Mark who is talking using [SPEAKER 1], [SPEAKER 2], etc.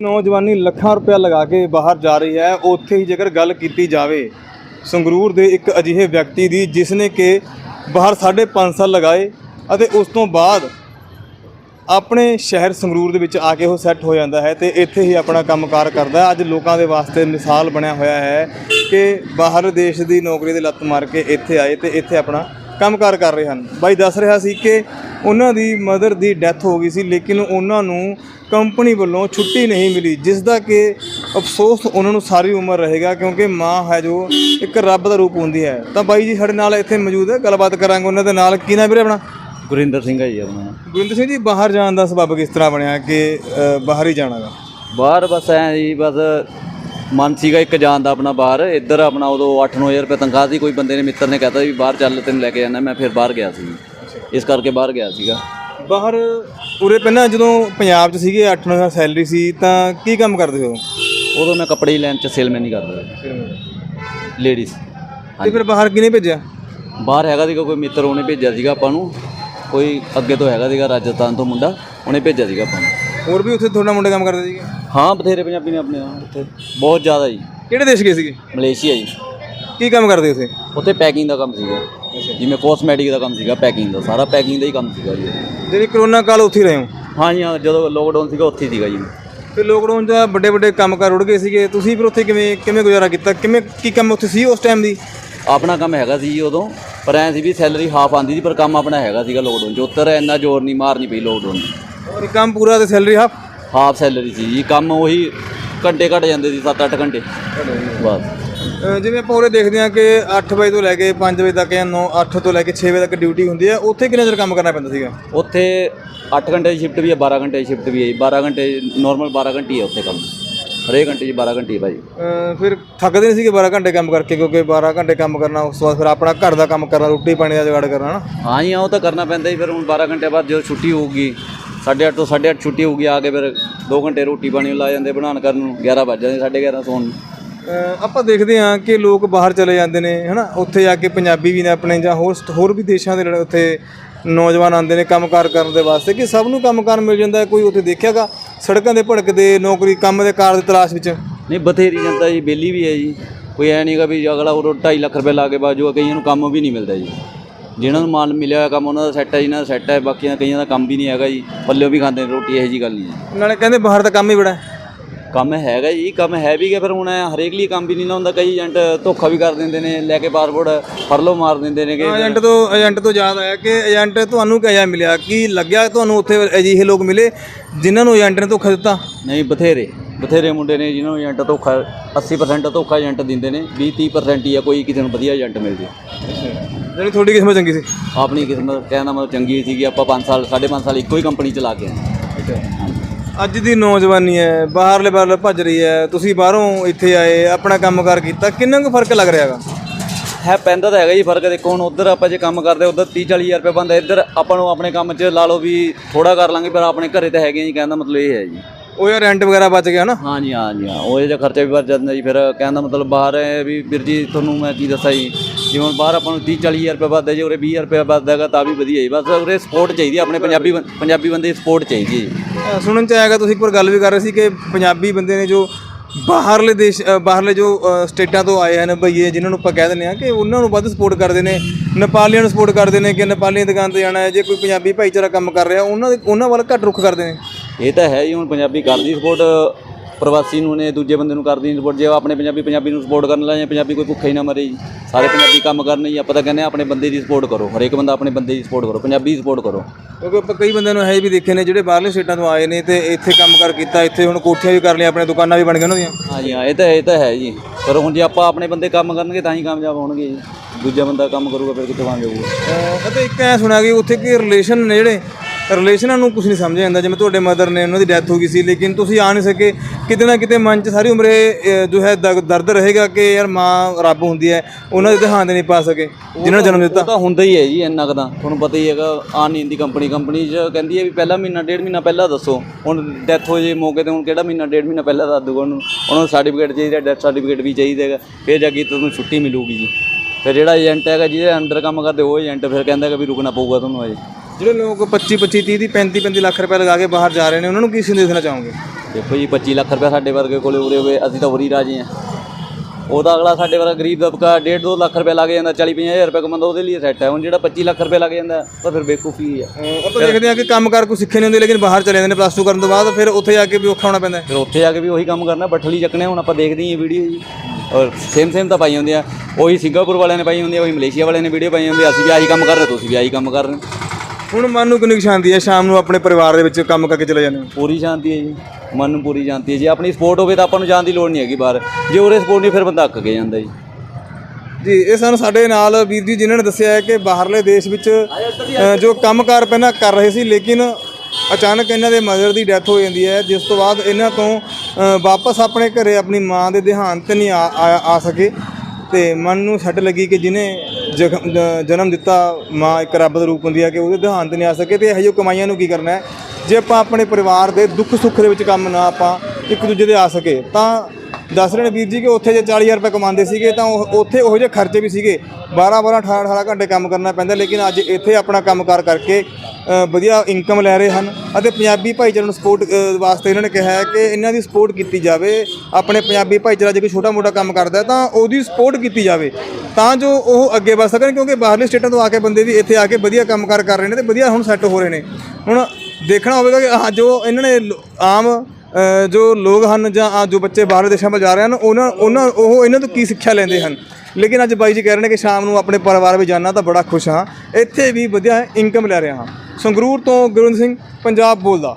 [SPEAKER 1] ਨੌਜਵਾਨੀ ਲੱਖਾਂ ਰੁਪਇਆ ਲਗਾ ਕੇ ਬਾਹਰ ਜਾ ਰਹੀ ਹੈ। ਉੱਥੇ ਹੀ ਜੇਕਰ ਗੱਲ ਕੀਤੀ ਜਾਵੇ, ਸੰਗਰੂਰ ਦੇ ਇੱਕ ਅਜਿਹੇ ਵਿਅਕਤੀ ਦੀ ਜਿਸ ਨੇ ਕਿ ਬਾਹਰ 5.5 ਸਾਲ ਲਗਾਏ ਅਤੇ ਉਸ ਤੋਂ ਬਾਅਦ ਆਪਣੇ ਸ਼ਹਿਰ ਸੰਗਰੂਰ ਦੇ ਵਿੱਚ ਆ ਕੇ ਉਹ ਸੈੱਟ ਹੋ ਜਾਂਦਾ ਹੈ ਤੇ ਇੱਥੇ ਹੀ ਆਪਣਾ ਕੰਮਕਾਰ ਕਰਦਾ ਅੱਜ ਲੋਕਾਂ ਦੇ ਵਾਸਤੇ ਮਿਸਾਲ ਬਣਿਆ ਹੋਇਆ ਹੈ ਕਿ ਬਾਹਰ ਦੇਸ਼ ਦੀ ਨੌਕਰੀ ਦੇ ਲੱਤ ਮਾਰ ਕੇ ਇੱਥੇ ਆਏ ਤੇ ਇੱਥੇ ਆਪਣਾ ਕੰਮਕਾਰ ਕਰ ਰਹੇ ਹਨ। ਬਾਈ ਦੱਸ ਰਿਹਾ ਸੀ ਕਿ ਉਹਨਾਂ ਦੀ ਮਦਰ ਦੀ ਡੈਥ ਹੋ ਗਈ ਸੀ ਲੇਕਿਨ ਉਹਨਾਂ ਨੂੰ ਕੰਪਨੀ ਵੱਲੋਂ ਛੁੱਟੀ ਨਹੀਂ ਮਿਲੀ ਜਿਸ ਦਾ ਕਿ ਅਫਸੋਸ ਉਹਨਾਂ ਨੂੰ ਸਾਰੀ ਉਮਰ ਰਹੇਗਾ ਕਿਉਂਕਿ ਮਾਂ ਹੈ ਜੋ ਇੱਕ ਰੱਬ ਦਾ ਰੂਪ ਹੁੰਦੀ ਹੈ। ਤਾਂ ਬਾਈ ਜੀ ਸਾਡੇ ਨਾਲ ਇੱਥੇ ਮੌਜੂਦ ਹੈ ਗੱਲਬਾਤ ਕਰਾਂਗੇ ਉਹਨਾਂ ਦੇ ਨਾਲ। ਕੀ ਨਾ ਵੀਰੇ ਆਪਣਾ?
[SPEAKER 2] ਗੁਰਿੰਦਰ ਸਿੰਘ ਹੈ ਜੀ ਆਪਣਾ ਨਾਮ।
[SPEAKER 1] ਗੁਰਿੰਦਰ ਸਿੰਘ ਜੀ ਬਾਹਰ ਜਾਣ ਦਾ ਸਬਬ ਕਿਸ ਤਰ੍ਹਾਂ ਬਣਿਆ ਕਿ ਬਾਹਰ ਹੀ ਜਾਣਾਗਾ
[SPEAKER 2] ਬਾਹਰ ਬਸ ਐ ਜੀ ਬਸ ਮਨ ਸੀਗਾ ਇੱਕ ਜਾਣ ਦਾ ਆਪਣਾ ਬਾਹਰ ਇੱਧਰ ਆਪਣਾ ਉਦੋਂ 8-9000 ਰੁਪਏ ਤਨਖਾਹ ਸੀ ਕੋਈ ਬੰਦੇ ਨੇ ਮਿੱਤਰ ਨੇ ਕਹਿਤਾ ਵੀ ਬਾਹਰ ਚੱਲ ਤੈਨੂੰ ਲੈ ਕੇ ਜਾਣਾ ਮੈਂ ਫਿਰ ਬਾਹਰ ਗਿਆ ਸੀ। ਇਸ ਕਰਕੇ ਬਾਹਰ ਗਿਆ ਸੀਗਾ।
[SPEAKER 1] ਬਾਹਰ ਉਰੇ ਪਹਿਲਾਂ ਜਦੋਂ ਪੰਜਾਬ 'ਚ ਸੀਗੇ 8-9 ਸੈਲਰੀ ਸੀ ਤਾਂ ਕੀ ਕੰਮ ਕਰਦੇ ਹੋ?
[SPEAKER 2] ਉਦੋਂ ਮੈਂ ਕੱਪੜੇ ਦੀ ਲਾਈਨ 'ਚ ਸੇਲਮੈਨ ਹੀ ਕਰਦਾ ਸੀ। ਲੇਡੀਜ਼
[SPEAKER 1] ਤੇ ਫਿਰ ਬਾਹਰ ਕਿਹਨੇ ਭੇਜਿਆ?
[SPEAKER 2] ਬਾਹਰ ਹੈਗਾ ਸੀਗਾ ਕੋਈ ਮਿੱਤਰ ਉਹਨੇ ਭੇਜਿਆ ਸੀਗਾ ਆਪਾਂ ਨੂੰ। ਕੋਈ ਅੱਗੇ ਤੋਂ ਹੈਗਾ ਸੀਗਾ ਰਾਜਸਥਾਨ ਤੋਂ ਮੁੰਡਾ ਉਹਨੇ ਭੇਜਿਆ ਸੀਗਾ ਆਪਾਂ ਨੂੰ।
[SPEAKER 1] ਹੋਰ ਵੀ ਉੱਥੇ ਤੁਹਾਡਾ ਮੁੰਡੇ ਕੰਮ ਕਰਦੇ ਸੀਗੇ
[SPEAKER 2] ਹਾਂ ਬਥੇਰੇ ਪੰਜਾਬੀ ਨੇ ਆਪਣੇ ਨਾਲ ਉੱਥੇ। ਬਹੁਤ ਜ਼ਿਆਦਾ ਜੀ।
[SPEAKER 1] ਕਿਹੜੇ ਦੇਸ਼ ਗਏ ਸੀਗੇ?
[SPEAKER 2] ਮਲੇਸ਼ੀਆ ਜੀ।
[SPEAKER 1] ਕੀ ਕੰਮ ਕਰਦੇ ਉੱਥੇ?
[SPEAKER 2] ਉੱਥੇ ਪੈਕਿੰਗ ਦਾ ਕੰਮ ਸੀਗਾ। ਜਿਵੇਂ ਕੋਸਮੈਟਿਕ ਦਾ ਕੰਮ ਸੀਗਾ ਪੈਕਿੰਗ ਦਾ। ਸਾਰਾ ਪੈਕਿੰਗ ਦਾ ਹੀ ਕੰਮ ਸੀਗਾ ਜੀ।
[SPEAKER 1] ਜਿਹੜੀ ਕਰੋਨਾ ਕਾਲ ਉੱਥੇ ਹੀ ਰਹੇ ਹੋ?
[SPEAKER 2] ਹਾਂ ਜੀ ਹਾਂ ਜਦੋਂ ਲੋਕਡਾਊਨ ਸੀਗਾ ਉੱਥੇ ਹੀ ਸੀਗਾ ਜੀ।
[SPEAKER 1] ਫਿਰ ਲੋਕਡਾਊਨ 'ਚ ਵੱਡੇ ਵੱਡੇ ਕੰਮਕਾਰ ਰੁੜ ਗਏ ਸੀਗੇ। ਤੁਸੀਂ ਫਿਰ ਉੱਥੇ ਕਿਵੇਂ ਕਿਵੇਂ ਗੁਜ਼ਾਰਾ ਕੀਤਾ? ਕਿਵੇਂ ਕੀ ਕੰਮ ਉੱਥੇ ਸੀ ਉਸ ਟਾਈਮ ਦੀ?
[SPEAKER 2] ਆਪਣਾ ਕੰਮ ਹੈਗਾ ਸੀ ਜੀ ਉਦੋਂ। ਪਰ ਐਂ ਸੀ ਵੀ ਸੈਲਰੀ ਹਾਫ ਆਂਦੀ ਸੀ ਪਰ ਕੰਮ ਆਪਣਾ ਹੈਗਾ ਸੀਗਾ ਲੋਕਡਾਊਨ 'ਚ। ਉੱਤਰ ਇੰਨਾ ਜ਼ੋਰ ਨਹੀਂ ਮਾਰਨੀ ਪਈ ਲੋਕਡਾਊਨ 'ਚ।
[SPEAKER 1] ਇਹ ਕੰਮ ਪੂਰਾ ਤੇ ਸੈਲਰੀ ਹਾਫ?
[SPEAKER 2] ਹਾਫ ਸੈਲਰੀ ਸੀ ਜੀ ਕੰਮ ਉਹੀ ਘੰਟੇ ਘਟ ਜਾਂਦੇ ਸੀ 7-8 ਘੰਟੇ। ਬਸ।
[SPEAKER 1] ਜਿਵੇਂ ਆਪਾਂ ਉਰੇ ਦੇਖਦੇ ਹਾਂ ਕਿ 8 ਵਜੇ ਤੋਂ ਲੈ ਕੇ 5 ਵਜੇ ਤੱਕ ਜਾਂ 9 8 ਤੋਂ ਲੈ ਕੇ 6 ਵਜੇ ਤੱਕ ਡਿਊਟੀ ਹੁੰਦੀ ਹੈ ਉੱਥੇ ਕਿੰਨਾ ਚਿਰ ਕੰਮ ਕਰਨਾ ਪੈਂਦਾ ਸੀਗਾ?
[SPEAKER 2] ਉੱਥੇ 8 ਘੰਟੇ ਦੀ ਸ਼ਿਫਟ ਵੀ ਹੈ 12 ਘੰਟੇ ਦੀ ਸ਼ਿਫਟ ਵੀ ਹੈ ਜੀ। 12 ਘੰਟੇ ਨਾਰਮਲ 12 ਘੰਟੇ ਹੀ ਹੈ ਉੱਥੇ ਕੰਮ। ਹਰੇਕ ਘੰਟੇ 'ਚ 12 ਘੰਟੇ ਹੀ ਭਾਈ
[SPEAKER 1] ਅਹ ਫਿਰ ਥੱਕਦੇ ਨਹੀਂ ਸੀਗੇ 12 ਘੰਟੇ ਕੰਮ ਕਰਕੇ ਕਿਉਂਕਿ 12 ਘੰਟੇ ਕੰਮ ਕਰਨਾ ਉਸ ਤੋਂ ਬਾਅਦ ਫਿਰ ਆਪਣਾ ਘਰ ਦਾ ਕੰਮ ਕਰਨਾ ਰੋਟੀ ਪਾਣੀ ਦਾ ਜੁਗਾੜ ਕਰਨਾ ਨਾ?
[SPEAKER 2] ਹਾਂ ਜੀ ਹਾਂ ਉਹ ਤਾਂ ਕਰਨਾ ਪੈਂਦਾ ਹੀ ਫਿਰ ਹੁਣ 12 ਘੰਟੇ ਬਾਅਦ ਜਦੋਂ ਛੁੱਟੀ ਹੋਊਗੀ 8:30 ਤੋਂ 8:30 ਛੁੱਟੀ ਹੋਊਗੀ ਆ ਕੇ ਫਿਰ 2 ਘੰਟੇ ਰੋਟੀ ਪਾਣੀ ਲਾ ਜਾਂਦੇ ਬਣਾਉਣ ਕਰਨ ਨੂੰ 11 ਵੱਜ ਜਾਂਦੇ 11:30 ਸੌਣ ਨੂੰ।
[SPEAKER 1] ਅਹ ਆਪਾਂ ਦੇਖਦੇ ਹਾਂ ਕਿ ਲੋਕ ਬਾਹਰ ਚਲੇ ਜਾਂਦੇ ਨੇ ਹਨਾ? ਉੱਥੇ ਜਾ ਕੇ ਪੰਜਾਬੀ ਵੀ ਨੇ ਆਪਣੇ ਜਾਂ ਹੋਰ ਹੋਰ ਵੀ ਦੇਸ਼ਾਂ ਦੇ ਜਿਹੜੇ ਉੱਥੇ ਨੌਜਵਾਨ ਆਉਂਦੇ ਨੇ ਕੰਮਕਾਰ ਕਰਨ ਦੇ ਵਾਸਤੇ ਕਿ ਸਭ ਨੂੰ ਕੰਮਕਾਰ ਮਿਲ ਜਾਂਦਾ ਹੈ ਕੋਈ ਉੱਥੇ ਦੇਖਿਆਗਾ ਸੜਕਾਂ ਦੇ ਭੜਕਦੇ ਨੌਕਰੀ ਕੰਮ ਦੇ ਕਾਰ ਦੀ ਤਲਾਸ਼ ਵਿੱਚ?
[SPEAKER 2] ਨਹੀਂ ਬਥੇਰੀ ਜਨਤਾ ਜੀ ਬੇਲੀ ਵੀ ਹੈ ਜੀ। ਕੋਈ ਐ ਨਹੀਂਗਾ ਵੀ ਅਗਲਾ ਉਹ 2.5 ਲੱਖ ਰੁਪਏ ਲਾ ਕੇ ਬਾਜੂਗਾ ਕਈਆਂ ਨੂੰ ਕੰਮ ਵੀ ਨਹੀਂ ਮਿਲਦਾ ਜੀ। ਜਿਹਨਾਂ ਨੂੰ ਮਾਲ ਮਿਲਿਆ ਹੋਇਆ ਕੰਮ ਉਹਨਾਂ ਦਾ ਸੈੱਟ ਹੈ ਜਿਹਨਾਂ ਦਾ ਸੈੱਟ ਹੈ ਬਾਕੀਆਂ ਕਈਆਂ ਦਾ ਕੰਮ ਵੀ ਨਹੀਂ ਹੈਗਾ ਜੀ ਪੱਲਿਓ ਵੀ ਖਾਂਦੇ ਨੇ ਰੋਟੀ ਇਹੋ ਜੀ ਗੱਲ ਨਹੀਂ ਜੀ।
[SPEAKER 1] ਨਾਲੇ ਕਹਿੰਦੇ ਬਾਹਰ ਦਾ ਕੰਮ ਹੀ ਬੜਾ ਹੈ।
[SPEAKER 2] ਕੰਮ ਹੈਗਾ ਜੀ ਕੰਮ ਹੈ ਵੀ ਗਿਆ ਫਿਰ ਹੁਣ ਐਂ ਹਰੇਕ ਲਈ ਕੰਮ ਵੀ ਨਹੀਂ ਨਾ ਹੁੰਦਾ ਕਈ ਏਜੰਟ ਧੋਖਾ ਵੀ ਕਰ ਦਿੰਦੇ ਨੇ ਲੈ ਕੇ ਪਾਸਪੋਰਟ ਫਰਲੋ ਮਾਰ ਦਿੰਦੇ ਨੇਗੇ।
[SPEAKER 1] ਏਜੰਟ ਤੋਂ ਏਜੰਟ ਤੋਂ ਯਾਦ ਆਇਆ ਕਿ ਏਜੰਟ ਤੁਹਾਨੂੰ ਕਿਹਾ ਮਿਲਿਆ ਕੀ ਲੱਗਿਆ ਤੁਹਾਨੂੰ ਉੱਥੇ ਅਜਿਹੇ ਲੋਕ ਮਿਲੇ ਜਿਨ੍ਹਾਂ ਨੂੰ ਏਜੰਟ ਨੇ ਧੋਖਾ ਦਿੱਤਾ।
[SPEAKER 2] ਨਹੀਂ ਬਥੇਰੇ ਬਥੇਰੇ ਮੁੰਡੇ ਨੇ ਜਿਨ੍ਹਾਂ ਨੂੰ ਏਜੰਟ ਧੋਖਾ 80% ਧੋਖਾ ਏਜੰਟ ਦਿੰਦੇ ਨੇ 20 30% ਹੀ ਆ ਕੋਈ ਕਿਸੇ ਨੂੰ ਵਧੀਆ ਏਜੰਟ ਮਿਲ ਜੇ।
[SPEAKER 1] ਜਿਹੜੀ ਤੁਹਾਡੀ ਕਿਸਮਤ ਚੰਗੀ ਸੀ?
[SPEAKER 2] ਆਪਣੀ ਕਿਸਮਤ ਕਹਿਣਾ ਮਤਲਬ ਚੰਗੀ ਸੀਗੀ ਆਪਾਂ 5 ਸਾਲ 5.5 ਸਾਲ ਇੱਕੋ ਹੀ ਕੰਪਨੀ ਚ ਲਾ ਕੇ ਆਏ
[SPEAKER 1] ਅੱਜ ਦੀ ਨੌਜਵਾਨੀ ਹੈ ਬਾਹਰਲੇ ਬਾਹਰਲੇ ਭੱਜ ਰਹੀ ਹੈ ਤੁਸੀਂ ਬਾਹਰੋਂ ਇੱਥੇ ਆਏ ਆਪਣਾ ਕੰਮਕਾਰ ਕੀਤਾ ਕਿੰਨਾ ਕੁ ਫ਼ਰਕ ਲੱਗ ਰਿਹਾ ਹੈਗਾ?
[SPEAKER 2] ਹੈ ਪੈਂਦਾ ਤਾਂ ਹੈਗਾ ਜੀ ਫ਼ਰਕ ਦੇਖੋ ਹੁਣ ਉਧਰ ਆਪਾਂ ਜੇ ਕੰਮ ਕਰਦੇ ਉਧਰ 30 40000 ਰੁਪਏ ਬੰਦਾ ਇੱਧਰ ਆਪਾਂ ਨੂੰ ਆਪਣੇ ਕੰਮ 'ਚ ਲਾ ਲਓ ਵੀ ਥੋੜਾ ਕਰ ਲਾਂਗੇ ਪਰ ਆਪਣੇ ਘਰੇ ਤਾਂ ਹੈਗੇ ਜੀ ਕਹਿਣ ਦਾ ਮਤਲਬ ਇਹ ਹੈ ਜੀ।
[SPEAKER 1] ਉਹ ਯਾਰ ਰੈਂਟ ਵਗੈਰਾ ਬਚ ਗਿਆ ਨਾ।
[SPEAKER 2] ਹਾਂਜੀ ਹਾਂਜੀ ਹਾਂ ਉਹ ਜਿਹਾ ਖਰਚਾ ਵੀ ਵੱਧ ਜਾਂਦਾ ਜੀ। ਫਿਰ ਕਹਿਣ ਦਾ ਮਤਲਬ ਬਾਹਰ ਹੈ ਵੀ ਵੀਰ ਜੀ ਤੁਹਾਨੂੰ ਮੈਂ ਕੀ ਦੱਸਾਂ ਜੀ? ਜਿਵੇਂ ਹੁਣ ਬਾਹਰ ਆਪਾਂ ਨੂੰ 30 40000 ਰੁਪਏ ਵੱਧਦਾ ਜੀ ਉਰੇ 20000 ਰੁਪਏ ਵੱਧਦਾ ਹੈਗਾ ਤਾਂ ਵੀ ਵਧੀਆ ਜੀ। ਬਸ ਉਰੇ ਸਪੋਰਟ ਚਾਹੀਦੀ ਹੈ ਆਪਣੇ ਪੰਜਾਬੀ ਬੰ- ਪੰਜਾਬੀ ਬੰਦੇ ਦੀ ਸਪੋਰਟ ਚਾਹੀਦੀ ਹੈ ਜੀ।
[SPEAKER 1] ਅ, ਸੁਣਨ ਚ ਆਏਗਾ ਤੁਸੀਂ ਇੱਕ ਵਾਰ ਗੱਲ ਵੀ ਕਰ ਰਹੇ ਸੀ ਕਿ ਪੰਜਾਬੀ ਬੰਦੇ ਨੇ ਜੋ ਬਾਹਰਲੇ ਦੇਸ਼ ਅ, ਬਾਹਰਲੇ ਜੋ ਅ, ਸਟੇਟਾਂ ਤੋਂ ਆਏ ਹਨ ਭਈਏ ਜਿਨ੍ਹਾਂ ਨੂੰ ਆਪਾਂ ਕਹਿ ਦਿੰਦੇ ਆ ਕਿ ਉਹਨਾਂ ਨੂੰ ਵੱਧ ਸਪੋਰਟ ਕਰਦੇ ਨੇ। ਨੇਪਾਲੀਆਂ ਨੂੰ ਸਪੋਰਟ ਕਰਦੇ ਨੇ ਕਿ ਨੇਪਾਲੀ ਦੀ ਦੁਕਾਨ ਤੇ ਜਾਣਾ ਹੈ ਜੇ ਕੋਈ ਪੰਜਾਬੀ ਭਾਈਚਾਰਾ ਕੰਮ ਕਰ ਰਿਹਾ ਉਹਨਾਂ ਦੇ ਉਹਨਾਂ ਵੱਲ ਘੱਟ ਰੁੱਖ ਕਰਦੇ ਨੇ।
[SPEAKER 2] ਇਹ ਤਾਂ ਹੈ ਜੀ ਹੁਣ ਪੰਜਾਬੀ ਕਰਦੀ ਸਪੋਰਟ ਪ੍ਰਵਾਸੀ ਨੂੰ ਨੇ ਦੂਜੇ ਬੰਦੇ ਨੂੰ ਕਰਦੀ ਸਪੋਰਟ ਜੇ ਆਪਣੇ ਪੰਜਾਬੀ ਪੰਜਾਬੀ ਨੂੰ ਸਪੋਰਟ ਕਰਨ ਲੱਗੇ ਪੰਜਾਬੀ ਕੋਈ ਭੁੱਖਾ ਹੀ ਨਾ ਮਰੇ ਜੀ। ਸਾਰੇ ਪੰਜਾਬੀ ਕੰਮ ਕਰਨ ਜੀ ਆਪਾਂ ਤਾਂ ਕਹਿੰਦੇ ਆ ਆਪਣੇ ਬੰਦੇ ਦੀ ਸਪੋਰਟ ਕਰੋ ਹਰੇਕ ਬੰਦਾ ਆਪਣੇ ਬੰਦੇ ਦੀ ਸਪੋਰਟ ਕਰੋ ਪੰਜਾਬੀ ਦੀ ਸਪੋਰਟ ਕਰੋ।
[SPEAKER 1] ਕਿਉਂਕਿ ਆਪਾਂ ਕਈ ਬੰਦਿਆਂ ਨੂੰ ਇਹ ਵੀ ਦੇਖੇ ਨੇ ਜਿਹੜੇ ਬਾਹਰਲੇ ਸਟੇਟਾਂ ਤੋਂ ਆਏ ਨੇ ਤੇ ਇੱਥੇ ਕੰਮਕਾਰ ਕੀਤਾ ਇੱਥੇ ਹੁਣ ਕੋਠੀਆਂ ਵੀ ਕਰ ਲਈਆਂ ਆਪਣੇ ਦੁਕਾਨਾਂ ਵੀ ਬਣ ਗਈਆਂ ਉਹਨਾਂ ਦੀਆਂ।
[SPEAKER 2] ਹਾਂਜੀ ਹਾਂ ਇਹ ਤਾਂ ਇਹ ਤਾਂ ਹੈ ਜੀ। ਪਰ ਹੁਣ ਜੇ ਆਪਾਂ ਆਪਣੇ ਬੰਦੇ ਕੰਮ ਕਰਨਗੇ ਤਾਂ ਹੀ ਕਾਮਯਾਬ ਹੋਣਗੇ ਜੀ। ਦੂਜਾ ਬੰਦਾ ਕੰਮ ਕਰੂਗਾ ਫਿਰ ਕਿੱਥੇ ਕਾਮਯਾਬ ਹੋਊਗਾ?
[SPEAKER 1] ਅਤੇ ਇੱਕ ਐ ਸੁਣਿਆ ਕਿ ਉੱਥੇ ਕੀ ਰਿਲੇਸ਼ਨ ਨੇ ਜਿਹੜੇ ਰਿਲੇਸ਼ਨਾਂ ਨੂੰ ਕੁਝ ਨਹੀਂ ਸਮਝਿਆ ਜਾਂਦਾ। ਜਿਵੇਂ ਤੁਹਾਡੇ ਮਦਰ ਨੇ ਉਹਨਾਂ ਦੀ ਡੈਥ ਹੋ ਗਈ ਸੀ ਲੇਕਿਨ ਤੁਸੀਂ ਆ ਨਹੀਂ ਸਕੇ। ਕਿਤੇ ਨਾ ਕਿਤੇ ਮਨ 'ਚ ਸਾਰੀ ਉਮਰ ਇਹ ਜੋ ਹੈ ਦਗ- ਦਰਦ ਰਹੇਗਾ ਕਿ ਯਾਰ ਮਾਂ ਰੱਬ ਹੁੰਦੀ ਹੈ ਉਹਨਾਂ ਦੇ ਧਿਆਨ ਦੇ ਨਹੀਂ ਪਾ ਸਕੇ। ਜਿਨ੍ਹਾਂ ਨੇ ਜਨਮ
[SPEAKER 2] ਉਹ
[SPEAKER 1] ਦਿੱਤਾ।
[SPEAKER 2] ਤਾਂ ਹੁੰਦਾ ਹੀ ਹੈ ਜੀ ਇੰਨਾ ਕੁ ਤਾਂ। ਤੁਹਾਨੂੰ ਪਤਾ ਹੀ ਹੈਗਾ ਆ ਨਹੀਂ ਦੀ ਕੰਪਨੀ ਕੰਪਨੀ 'ਚ ਕਹਿੰਦੀ ਹੈ ਵੀ ਪਹਿਲਾ ਮਹੀਨਾ ਡੇਢ ਮਹੀਨਾ ਪਹਿਲਾਂ ਦੱਸੋ। ਹੁਣ ਡੈਥ ਹੋ ਜੇ ਮੌਕੇ ਤੇ ਹੁਣ ਕਿਹੜਾ ਮਹੀਨਾ ਡੇਢ ਮਹੀਨਾ ਪਹਿਲਾਂ ਦੱਸ ਦੂਗਾ ਉਹਨੂੰ। ਉਹਨੂੰ ਸਰਟੀਫਿਕੇਟ ਚਾਹੀਦਾ ਡੈਥ ਸਰਟੀਫਿਕੇਟ ਵੀ ਚਾਹੀਦਾ ਹੈਗਾ। ਫਿਰ ਜਾ ਕੇ ਤੁਹਾਨੂੰ ਛੁੱਟੀ ਮਿਲੂਗੀ ਜੀ। ਫਿਰ ਜਿਹੜਾ ਏਜੰਟ ਹੈਗਾ ਜਿਹਦੇ ਅੰਡਰ ਕੰਮ ਕਰਦੇ ਉਹ ਏਜੰਟ ਫਿਰ ਕਹਿੰਦਾ ਹੈਗਾ ਵੀ ਰੁਕਣਾ ਪਊਗਾ ਤੁਹਾਨੂੰ ਅਜੇ
[SPEAKER 1] ਜਿਹੜੇ ਲੋਕ 25 25 30 35 35 ਲੱਖ ਰੁਪਏ ਲਗਾ ਕੇ ਬਾਹਰ ਜਾ ਰਹੇ ਨੇ ਉਹਨਾਂ ਨੂੰ ਕੀ ਸੰਦੇਸ਼ ਦੇਣਾ ਚਾਹੋਗੇ?
[SPEAKER 2] ਦੇਖੋ ਜੀ 25 ਲੱਖ ਰੁਪਏ ਸਾਡੇ ਵਰਗੇ ਕੋਲੇ ਉਰੇ ਹੋਵੇ ਅਸੀਂ ਤਾਂ ਉਰੀ ਰਾਜੀ ਆ ਉਹਦਾ ਅਗਲਾ ਸਾਡੇ ਵਰਗਾ ਗਰੀਬ ਦਬਕਾ 1.5 2 ਲੱਖ ਰੁਪਏ ਲੱਗ ਜਾਂਦਾ 40 50 ਹਜ਼ਾਰ ਰੁਪਏ ਕਮਾਉਂਦਾ ਉਹਦੇ ਲਈ ਸੈੱਟ ਹੈ। ਹੁਣ ਜਿਹੜਾ 25 ਲੱਖ ਰੁਪਏ ਲੱਗ ਜਾਂਦਾ ਤਾਂ ਫਿਰ ਬੇਕੂਫੀ ਹੈ
[SPEAKER 1] ਆਪਾਂ ਦੇਖਦੇ ਹਾਂ ਕਿ ਕੰਮਕਾਰ ਕੋਈ ਸਿੱਖੇ ਨਹੀਂ ਹੁੰਦੇ ਲੇਕਿਨ ਬਾਹਰ ਚਲੇ ਜਾਂਦੇ ਨੇ ਪਲੱਸ 2 ਕਰਨ ਤੋਂ ਬਾਅਦ ਫਿਰ ਉੱਥੇ ਜਾ ਕੇ ਵੀ ਔਖਾ ਹੋਣਾ ਪੈਂਦਾ।
[SPEAKER 2] ਫਿਰ ਉੱਥੇ ਜਾ ਕੇ ਵੀ ਉਹੀ ਕੰਮ ਕਰਨਾ ਬੱਠਲੀ ਚੱਕਣੇ ਹੁਣ ਆਪਾਂ ਦੇਖਦੇ ਹੀ ਵੀਡੀਓ ਜੀ। ਔਰ ਸੇਮ ਸੇਮ ਤਾਂ ਪਾਈ ਹੁੰਦੀ ਆ। ਉਹੀ ਸਿੰਗਾਪੁਰ ਵਾਲਿਆਂ ਨੇ ਪਾਈ ਹੁੰਦੀ ਆ ਉਹੀ ਮਲੇਸ਼ੀਆ ਵਾਲਿਆਂ ਨੇ ਵੀਡੀਓ ਪਾਈ ਹੁੰਦੀ ਆ ਅਸੀਂ ਵੀ ਆਹੀ ਕੰਮ ਕਰ ਰਹੇ ਤੁਸੀਂ ਵੀ ਆਹੀ ਕੰਮ ਕਰ ਰਹੇ।
[SPEAKER 1] ਹੁਣ ਮਨ ਨੂੰ ਕਿੰਨੀ ਕੁ ਸ਼ਾਂਤੀ ਹੈ? ਸ਼ਾਮ ਨੂੰ ਆਪਣੇ ਪਰਿਵਾਰ ਦੇ ਵਿੱਚ ਕੰਮ ਕਰਕੇ ਚਲੇ ਜਾਂਦੇ ਹੋ?
[SPEAKER 2] ਪੂਰੀ ਸ਼ਾਂਤੀ ਹੈ ਜੀ। ਮਨ ਨੂੰ ਪੂਰੀ ਸ਼ਾਂਤੀ ਹੈ ਜੇ। ਆਪਣੀ ਸਪੋਰਟ ਹੋਵੇ ਤਾਂ ਆਪਾਂ ਨੂੰ ਜਾਣ ਦੀ ਲੋੜ ਨਹੀਂ ਹੈਗੀ ਬਾਹਰ। ਜੇ ਉਰੇ ਸਪੋਰਟ ਨਹੀਂ ਫਿਰ ਬੰਦਾ ਅੱਕ ਕੇ ਜਾਂਦਾ ਜੀ।
[SPEAKER 1] ਜੀ ਇਹ ਸਨ ਸਾਡੇ ਨਾਲ ਵੀਰ ਜੀ ਜਿਨ੍ਹਾਂ ਨੇ ਦੱਸਿਆ ਹੈ ਕਿ ਬਾਹਰਲੇ ਦੇਸ਼ ਵਿੱਚ ਅ, ਜੋ ਕੰਮਕਾਰ ਪਹਿਲਾਂ ਕਰ ਰਹੇ ਸੀ ਲੇਕਿਨ ਅਚਾਨਕ ਇਹਨਾਂ ਦੇ ਮਦਰ ਦੀ ਡੈਥ ਹੋ ਜਾਂਦੀ ਹੈ। ਜਿਸ ਤੋਂ ਬਾਅਦ ਇਹਨਾਂ ਤੋਂ ਅ, ਵਾਪਸ ਆਪਣੇ ਘਰੇ ਆਪਣੀ ਮਾਂ ਦੇ ਦੇਹਾਂਤ ਨਹੀਂ ਆ ਆ- ਆ ਸਕੇ। ਤੇ ਮਨ ਨੂੰ ਛੱਟ ਲੱਗੀ ਕਿ ਜਿਹਨੇ ਜਖਮ- ਜਨਮ ਦਿੱਤਾ ਮਾਂ ਇੱਕ ਰੱਬ ਦਾ ਰੂਪ ਹੁੰਦੀ ਹੈ ਕਿ ਉਹਦੇ ਦੇਹਾਂਤ ਨਹੀਂ ਆ ਸਕੇ ਤੇ ਇਹੋ ਜਿਹੀ ਕਮਾਈਆਂ ਨੂੰ ਕੀ ਕਰਨਾ ਹੈ? ਜੇ ਆਪਾਂ ਆਪਣੇ ਪਰਿਵਾਰ ਦੇ ਦੁੱਖ ਸੁੱਖ ਦੇ ਵਿੱਚ ਕੰਮ ਨਾ ਆਪਾਂ, ਇੱਕ ਦੂਜੇ ਦੇ ਆ ਸਕੇ, ਤਾਂ ਦੱਸ ਰਹੇ ਨੇ ਵੀਰ ਜੀ ਕਿ ਉੱਥੇ ਜੇ 40000 ਰੁਪਏ ਕਮਾਉਂਦੇ ਸੀਗੇ ਤਾਂ ਉਹ- ਉੱਥੇ ਉਹੋ ਜਿਹੇ ਖਰਚੇ ਵੀ ਸੀਗੇ। 12 12 18 18 ਘੰਟੇ ਕੰਮ ਕਰਨਾ ਪੈਂਦਾ, ਲੇਕਿਨ ਅੱਜ ਇੱਥੇ ਆਪਣਾ ਕੰਮਕਾਰ ਕਰਕੇ ਵਧੀਆ ਇਨਕਮ ਲੈ ਰਹੇ ਹਨ ਅਤੇ ਪੰਜਾਬੀ ਭਾਈਚਾਰੇ ਨੂੰ ਸਪੋਰਟ ਵਾਸਤੇ ਇਹਨਾਂ ਨੇ ਕਿਹਾ ਹੈ ਕਿ ਇਹਨਾਂ ਦੀ ਸਪੋਰਟ ਕੀਤੀ ਜਾਵੇ। ਆਪਣੇ ਪੰਜਾਬੀ ਭਾਈਚਾਰਾ ਜੇ ਕੋਈ ਛੋਟਾ ਮੋਟਾ ਕੰਮ ਕਰਦਾ ਤਾਂ ਉਹਦੀ ਸਪੋਰਟ ਕੀਤੀ ਜਾਵੇ। ਤਾਂ ਜੋ ਉਹ ਅੱਗੇ ਵਧ ਸਕਣ, ਕਿਉਂਕਿ ਬਾਹਰਲੇ ਸਟੇਟਾਂ ਤੋਂ ਆ ਕੇ ਬੰਦੇ ਵੀ ਇੱਥੇ ਆ ਕੇ ਵਧੀਆ ਕੰਮਕਾਰ ਕਰ ਰਹੇ ਨੇ ਤੇ ਵਧੀਆ ਹੁਣ ਸੈੱਟ ਹੋ ਰਹੇ ਨੇ। ਹੁਣ ਦੇਖਣਾ ਹੋਵੇਗਾ ਕਿ ਆਹ ਜੋ ਇਹਨਾਂ ਨੇ ਆਮ ਜੋ ਲੋਕ ਹਨ ਜਾਂ ਆ ਜੋ ਬੱਚੇ ਬਾਹਰਲੇ ਦੇਸ਼ਾਂ ਵੱਲ ਜਾ ਰਹੇ ਹਨ, ਉਹਨਾਂ ਉਹਨਾਂ, ਉਹ ਇਹਨਾਂ ਤੋਂ ਕੀ ਸਿੱਖਿਆ ਲੈਂਦੇ ਹਨ? ਲੇਕਿਨ ਅੱਜ ਬਾਈ ਜੀ ਕਹਿ ਰਹੇ ਨੇ ਕਿ ਸ਼ਾਮ ਨੂੰ ਆਪਣੇ ਪਰਿਵਾਰ ਵਿੱਚ ਜਾਣਾ ਤਾਂ ਬੜਾ ਖੁਸ਼ ਹਾਂ। ਇੱਥੇ ਵੀ ਵਧੀਆ ਇਨਕਮ ਲੈ ਰਿਹਾ ਹਾਂ। ਸੰਗਰੂਰ ਤੋਂ ਗੁਰਵਿੰਦਰ ਸਿੰਘ, ਪੰਜਾਬ ਬੋਲਦਾ।